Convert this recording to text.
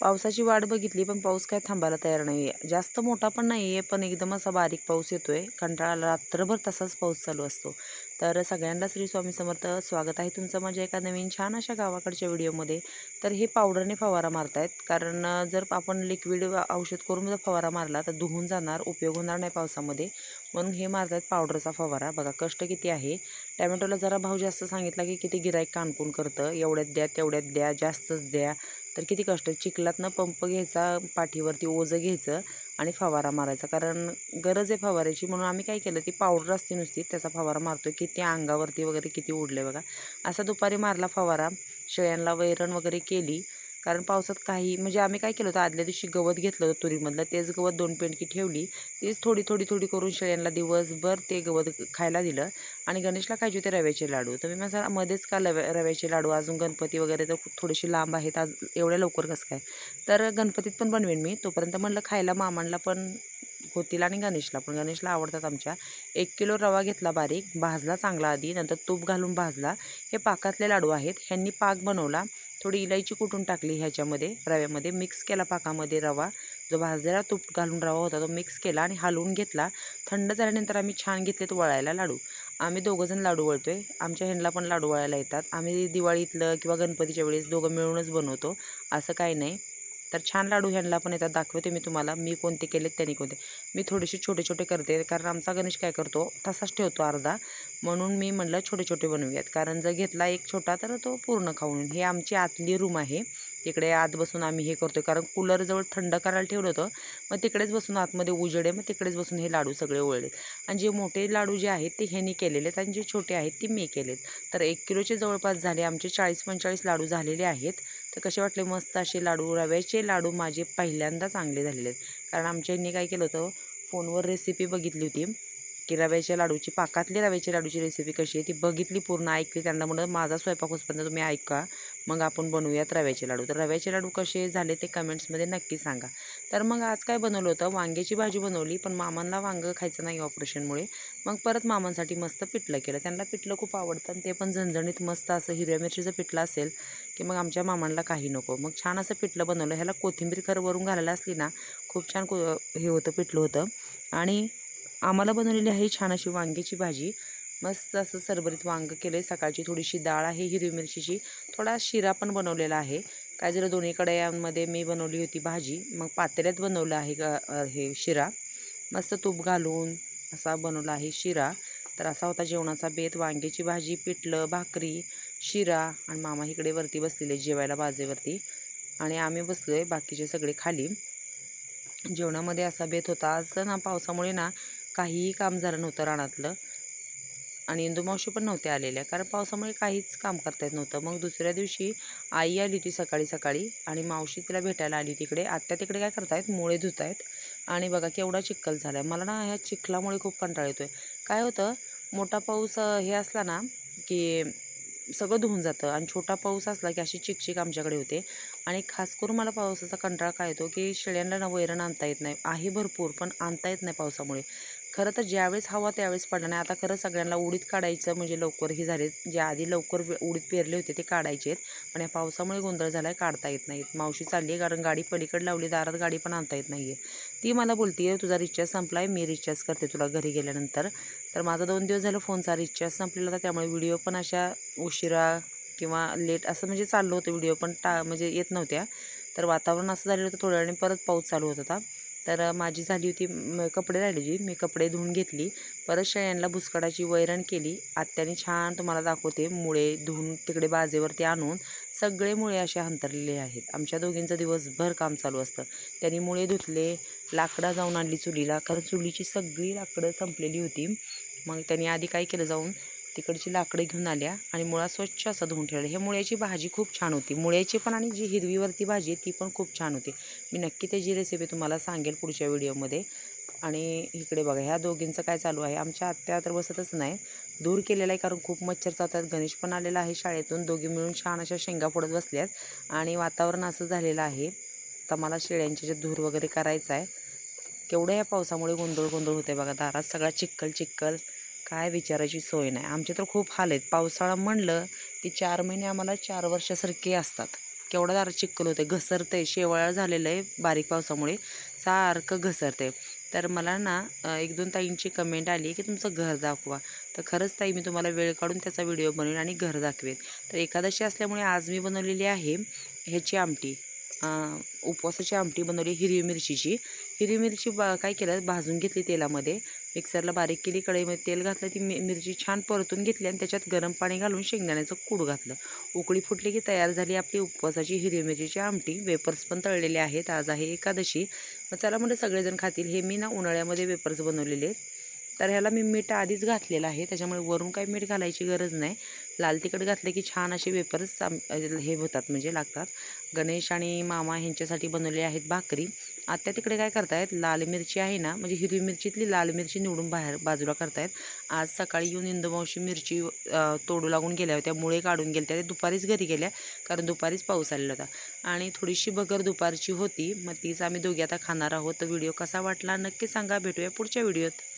पावसाची वाट बघितली पण पाऊस काय थांबायला तयार नाही आहे जास्त मोठा पण नाही आहे पण एकदम असा बारीक पाऊस येतो आहे कंटाळा रात्रभर तसाच पाऊस चालू असतो. तर सगळ्यांना श्री स्वामी समर्थ स्वागत आहे तुमचं माझ्या एका नवीन छान अशा गावाकडच्या व्हिडिओमध्ये. तर हे पावडरने फवारा मारतायत. कारण जर आपण लिक्विड औषध करून जर फवारा मारला तर धुवून जाणार उपयोग होणार नाही पावसामध्ये. म्हणून हे मारतायत पावडरचा फवारा. बघा कष्ट किती आहे. टॅमॅटोला जरा भाव जास्त सांगितला की किती गिराईक कानकून करतं. एवढ्यात द्या तेवढ्यात द्या जास्तच द्या. तर किती कष्ट. चिखलातनं पंप घ्यायचा पाठीवरती ओझं घ्यायचं आणि फवारा मारायचा. कारण गरज आहे फवाराची म्हणून आम्ही काय केलं ती पावडर असते नुसती त्याचा फवारा मारतो किती अंगावरती वगैरे किती उडले बघा. असा दुपारी मारला फवारा शेळ्यांना वैरण वगैरे केली कारण पावसात काही म्हणजे आम्ही काय केलं होतं आदल्या दिवशी गवत घेतलं होतं तुरीमधलं तेच गवत दोन पेंडकी ठेवली तीच थोडी थोडी थोडी करून शेळ्यांना दिवसभर ते गवत खायला दिलं आणि गणेशला खायचे होते रव्याचे लाडू. तर मी माझा मध्येच का रव्या रव्याचे लाडू? अजून गणपती वगैरे तर खूप थोडेसे लांब आहेत आज एवढ्या लवकर कसं काय? तर गणपतीत पण बनवेन मी. तोपर्यंत म्हणलं खायला मामांना पण होतील आणि गणेशला पण. गणेशला आवडतात आमच्या. एक किलो रवा घेतला बारीक भाजला चांगला आधी नंतर तूप घालून भाजला. हे पाकातले लाडू आहेत. ह्यांनी पाक बनवला. थोडी इलायची कुटून टाकली ह्याच्यामध्ये रव्यामध्ये. मिक्स केला पाकामध्ये रवा. जो भाजलेला तूप घालून रवा होता तो मिक्स केला आणि हलवून घेतला. थंड झाल्यानंतर आम्ही छान घेतलेत वळायला लाडू. आम्ही दोघंजण लाडू वळतोय. आमच्या ह्यांना पण लाडू वळायला येतात. आम्ही दिवाळीतलं किंवा गणपतीच्या वेळेस दोघं मिळूनच बनवतो. असं काही नाही. तर छान लाडू ह्यांना पण येतात दाखवते मी तुम्हाला मी कोणते केलेत त्यांनी कोणते. मी थोडेसे छोटे छोटे करते कारण आमचा गणेश काय करतो तसाच ठेवतो अर्धा. म्हणून मी म्हणलं छोटे छोटे बनवूयात कारण जर घेतला एक छोटा तर तो पूर्ण खाऊन हे आमची आतली रूम आहे तिकडे आत बसून आम्ही हे करतोय कारण कूलरजवळ थंड करायला ठेवलं होतं मग तिकडेच बसून आतमध्ये उजेडे मग तिकडेच बसून हे लाडू सगळे ओळले आणि जे मोठे लाडू जे आहेत ते ह्यांनी केलेले आहेत आणि जे छोटे आहेत ते मी केलेत. तर एक किलोचे जवळपास झाले आमचे चाळीस पंचाळीस लाडू झालेले आहेत. तर कसे वाटले मस्त असे लाडू रव्याचे लाडू माझे पहिल्यांदा चांगले झालेले आहेत. कारण आमच्या ह्यांनी काय केलं होतं फोनवर रेसिपी बघितली होती. की रव्याच्या लाडूची पाकातली रव्याच्या लाडूची रेसिपी कशी आहे ती बघितली पूर्ण ऐकली. त्यांना म्हणलं माझा स्वयंपाक होतपर्यंत तुम्ही ऐका मग आपण बनवूयात रव्याचे लाडू. तर रव्याचे लाडू कसे झाले ते कमेंट्समध्ये नक्की सांगा. तर मग आज काय बनवलं होतं? वांग्याची भाजी बनवली पण मामांना वांगं खायचं नाही ऑपरेशनमुळे. मग परत मामांसाठी मस्त पिठलं केलं. त्यांना पिठलं खूप आवडतं आणि ते पण झणझणीत मस्त असं हिरव्या मिरचीचं पिठलं असेल की मग आमच्या मामांना काही नको. मग छान असं पिठलं बनवलं. ह्याला कोथिंबीर खरं वरून घालायला असली ना खूप छान को हे होतं पिठलं होतं. आणि आम्हाला बनवलेली आहे छान अशी वांग्याची भाजी. मस्त असं सरभरीत वांगं केलं आहे सकाळची थोडीशी डाळ आहे हिरवी मिरचीची. थोडा शिरा पण बनवलेला आहे. काय जरा दोन्ही कढयांमध्ये मी बनवली होती भाजी. मग पातेल्यात बनवलं आहे ग- हे शिरा. मस्त तूप घालून असा बनवला आहे शिरा. तर असा होता जेवणाचा बेत. वांग्याची भाजी पिठलं भाकरी शिरा आणि मामा इकडे वरती बसलेले जेवायला बाजेवरती. आणि आम्ही बसलो आहे बाकीचे सगळे खाली. जेवणामध्ये असा बेत होता. आज ना पावसामुळे ना काहीही काम झालं नव्हतं रानातलं. आणि इंदुमावशी पण नव्हत्या आलेल्या कारण पावसामुळे काहीच काम करता येत नव्हतं. मग दुसऱ्या दिवशी आई आली होती सकाळी सकाळी आणि मावशी तिला भेटायला आली तिकडे. आत्या तिकडे काय करतायत? मुळे धुत आहेत आणि बघा केवढा चिखल झाला आहे मला ना ह्या चिखलामुळे खूप कंटाळा येतो आहे काय होतं? मोठा पाऊस हे असला ना की सगळं धुवून जातं. आणि छोटा पाऊस असला की अशी चिकचिक आमच्याकडे होते. आणि खास करून मला पावसाचा कंटाळा काय येतो की शेळ्यांना ना वैरण आणता येत नाही. आहे भरपूर पण आणता येत नाही पावसामुळे. खरं तर ज्यावेळेस हवा त्यावेळेस पडला नाही. आता खरं सगळ्यांना उडीत काढायचं म्हणजे लवकर हे झाले जे आधी लवकर उडीत पेरले होते ते काढायचे आहेत. पण या पावसामुळे गोंधळ झाला आहे काढता येत नाहीत. मावशी चालली आहे कारण गाडी पलीकडे लावली दारात गाडी पण आणता येत नाही आहे ती मला बोलते तुझा रिचार्ज संपला आहे मी रिचार्ज करते तुला घरी गेल्यानंतर. तर माझा दोन दिवस झालं फोनचा रिचार्ज संपलेला होता. त्यामुळे व्हिडिओ पण अशा उशिरा किंवा लेट असं म्हणजे चाललं होतं. व्हिडिओ पण टा म्हणजे येत नव्हत्या. तर वातावरण असं झालेलं होतं थोड्या वेळाने. परत पाऊस चालू होत होता. तर माझी झाली होती कपडे कपडे जी मी कपडे धुवून घेतली. परत शेळ्यांना भुसकडाची वैरण केली. आत्याने छान तुम्हाला दाखवते मुळे धुवून तिकडे बाजेवरती आणून सगळे मुळे असे अंतरलेले आहेत. आमच्या दोघींचं दिवसभर काम चालू असतं. त्यांनी मुळे धुतले लाकडं जाऊन आणली चुलीला. कारण चुलीची सगळी लाकडं संपलेली होती. मग त्यांनी आधी काय केलं जाऊन तिकडची लाकडं घेऊन आल्या आणि मुळा स्वच्छ असं धुवून ठेवलं. हे मुळ्याची भाजी खूप छान होती. मुळ्याची पण आणि जी हिरवीवरती भाजी आहे ती पण खूप छान होती. मी नक्की त्याची रेसिपी तुम्हाला सांगेल पुढच्या व्हिडिओमध्ये आणि इकडे बघा ह्या दोघींचं काय चालू आहे? आमच्या आत्या तर बसतच नाही दूर केलेला आहे कारण खूप मच्छर चालतात गणेश पण आलेला आहे शाळेतून. दोघी मिळून छान अशा शेंगा फोडत बसल्यात. आणि वातावरण असं झालेलं आहे. तर मला शेळ्यांचे जे धूर वगैरे करायचं आहे केवढ्या या पावसामुळे गोंधळ गोंधळ होते बघा. दारात सगळा चिक्कल चिक्कल काय विचारायची सोय नाही. आमचे तर खूप हाल आहेत. पावसाळा म्हणलं की चार महिने आम्हाला चार वर्षासारखे असतात. केवढा दार चिक्कल होते घसरते शेवाळ झालेलं आहे बारीक पावसामुळे. सारखं घसरते तर मला ना एक दोन ताईंची कमेंट आली की तुमचं घर दाखवा. तर खरंच ताई मी तुम्हाला वेळ काढून त्याचा व्हिडिओ बनवेन आणि घर दाखवेन. तर एकादशी असल्यामुळे आज मी बनवलेली आहे ह्याची आमटी. उपवासाची आमटी बनवली हिरवी मिरचीची. हिरवी मिरची बा काय केलं? भाजून घेतली तेलामध्ये. मिक्सरला बारीक केली कढईमध्ये तेल घातलं ती मि मिरची छान परतून घेतली आणि त्याच्यात गरम पाणी घालून शेंगदाण्याचं कूड घातलं. उकळी फुटली की तयार झाली आपली उपवासाची हिरवी मिरचीची आमटी. वेपर्स पण तळलेले आहेत. आज आहे एकादशी. मग चला म्हणजे सगळेजण खातील. हे मी ना उन्हाळ्यामध्ये वेपर्स बनवलेले आहेत. तर ह्याला मी मीठ आधीच घातलेलं आहे. त्याच्यामुळे वरून काही मीठ घालायची गरज नाही. लाल तिखट घातलं की छान असे वेपर्स हे होतात म्हणजे लागतात. गणेश आणि मामा ह्यांच्यासाठी बनवले आहेत भाकरी. आत्या तिकडे काय करतायत? लाल मिरची आहे ना म्हणजे हिरवी मिरचीतली लाल मिरची निवडून बाहेर बाजूला करतायत. आज सकाळी येऊन इंदुमावशी मिरची तोडू लागून गेल्या होत्या. मुळे काढून गेल्या त्या. दुपारीच घरी गेल्या कारण दुपारीच पाऊस आलेला होता. आणि थोडीशी बगर दुपारची होती. मग तीच आम्ही दोघी आता खाणार आहोत. तर व्हिडिओ कसा वाटला नक्की सांगा. भेटूया पुढच्या व्हिडिओत.